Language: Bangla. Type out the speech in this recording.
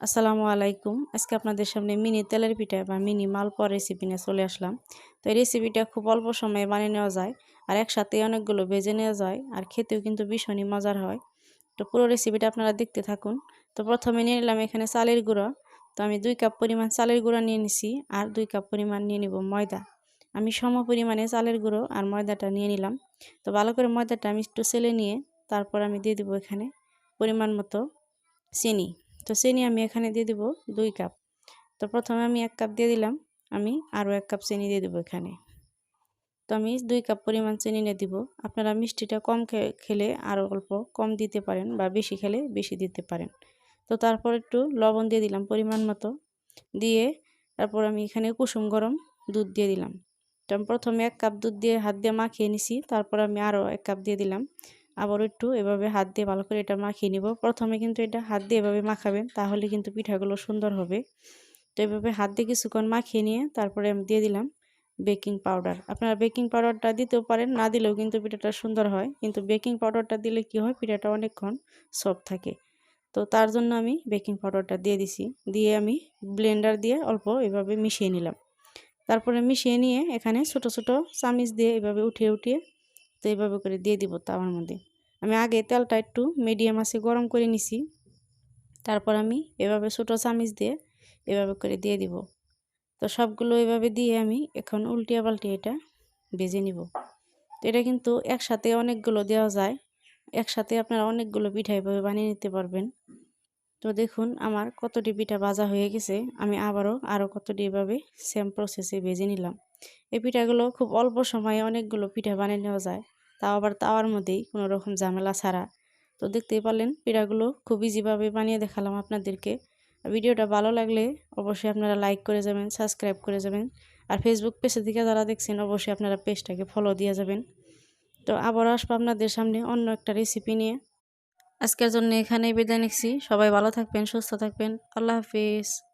আসসালামু আলাইকুম। আজকে আপনাদের সামনে মিনি তেলের পিঠা বা মিনি মালপোয়া রেসিপি নিয়ে চলে আসলাম। তো এই রেসিপিটা খুব অল্প সময়ে বানিয়ে নেওয়া যায় আর একসাথে অনেকগুলো ভেজে নেওয়া যায় আর খেতেও কিন্তু ভীষণই মজার হয়। তো পুরো রেসিপিটা আপনারা দেখতে থাকুন। তো প্রথমে নিয়ে নিলাম এখানে চালের গুঁড়ো। তো আমি দুই কাপ পরিমাণ চালের গুঁড়ো নিয়ে নিছি আর দুই কাপ পরিমাণ নিয়ে নিব ময়দা। আমি সম পরিমাণে চালের গুঁড়ো আর ময়দাটা নিয়ে নিলাম। তো ভালো করে ময়দাটা আমি একটু সেলে নিয়ে তারপর আমি দিয়ে দেবো এখানে পরিমাণ মতো চিনি। তো চিনি আমি এখানে দিয়ে দিব দুই কাপ। তো প্রথমে আমি এক কাপ দিয়ে দিলাম, আমি আরও এক কাপ চিনি দিয়ে দেবো এখানে। তো আমি দুই কাপ পরিমাণ চিনি নিয়ে দিব। আপনারা মিষ্টিটা কম খেলে আরও অল্প কম দিতে পারেন বা বেশি খেলে বেশি দিতে পারেন। তো তারপর একটু লবণ দিয়ে দিলাম পরিমাণ মতো। দিয়ে তারপর আমি এখানে কুসুম গরম দুধ দিয়ে দিলাম। তো আমি প্রথমে এক কাপ দুধ দিয়ে হাত দিয়ে মাখিয়ে নিছি, তারপর আমি আরও এক কাপ দিয়ে দিলাম। আবার একটু এভাবে হাত দিয়ে ভালো করে এটা মাখিয়ে নিব। প্রথমে কিন্তু এটা হাত দিয়ে এভাবে মাখাবেন, তাহলে কিন্তু পিঠাগুলো সুন্দর হবে। তো এভাবে হাত দিয়ে কিছুক্ষণ মাখিয়ে নিয়ে তারপরে আমি দিয়ে দিলাম বেকিং পাউডার। আপনারা বেকিং পাউডারটা দিতেও পারেন, না দিলেও কিন্তু পিঠাটা সুন্দর হয়। কিন্তু বেকিং পাউডারটা দিলে কি হয়, পিঠাটা অনেকক্ষণ সফট থাকে। তো তার জন্য আমি বেকিং পাউডারটা দিয়ে দিছি। দিয়ে আমি ব্লেন্ডার দিয়ে অল্প এভাবে মিশিয়ে নিলাম। তারপরে মিশিয়ে নিয়ে এখানে ছোট ছোট চামিচ দিয়ে এভাবে উঠিয়ে উঠিয়ে তো এইভাবে করে দিয়ে দিব তাওয়ার মধ্যে। আমি আগে তেলটা একটু মিডিয়াম আছে গরম করে নিছি। তারপর আমি এভাবে ছোটো চামিচ দিয়ে এভাবে করে দিয়ে দিব। তো সবগুলো এভাবে দিয়ে আমি এখন উল্টিয়া পাল্টিয়ে এটা ভেজে নিব। তো এটা কিন্তু একসাথে অনেকগুলো দেওয়া যায়। একসাথে আপনারা অনেকগুলো পিঠা এভাবে বানিয়ে নিতে পারবেন। তো দেখুন, আমার কতটি পিঠা ভাজা হয়ে গেছে। আমি আবারও আরও কতটি এভাবে সেম প্রসেসে ভেজে নিলাম। এই পিঠাগুলো খুব অল্প সময়ে অনেকগুলো পিঠা বানিয়ে নেওয়া যায়। তাও আবার তাওয়ার মধ্যেই কোনো রকম ঝামেলা ছাড়া। তো দেখতেই পারলেন পিঠাগুলো খুব ইজিভাবে বানিয়ে দেখালাম আপনাদেরকে। ভিডিওটা ভালো লাগলে অবশ্যই আপনারা লাইক করে যাবেন সাবস্ক্রাইব করে যাবেন। আর ফেসবুক পেজের থেকে যারা দেখছেন, অবশ্যই আপনারা পেজটাকে ফলো দিয়ে যাবেন। তো আবার আসব আপনাদের সামনে অন্য একটা রেসিপি নিয়ে। আজকের জন্য এখানেই বিদায় নিচ্ছি। সবাই ভালো থাকবেন, সুস্থ থাকবেন। আল্লাহ হাফিজ।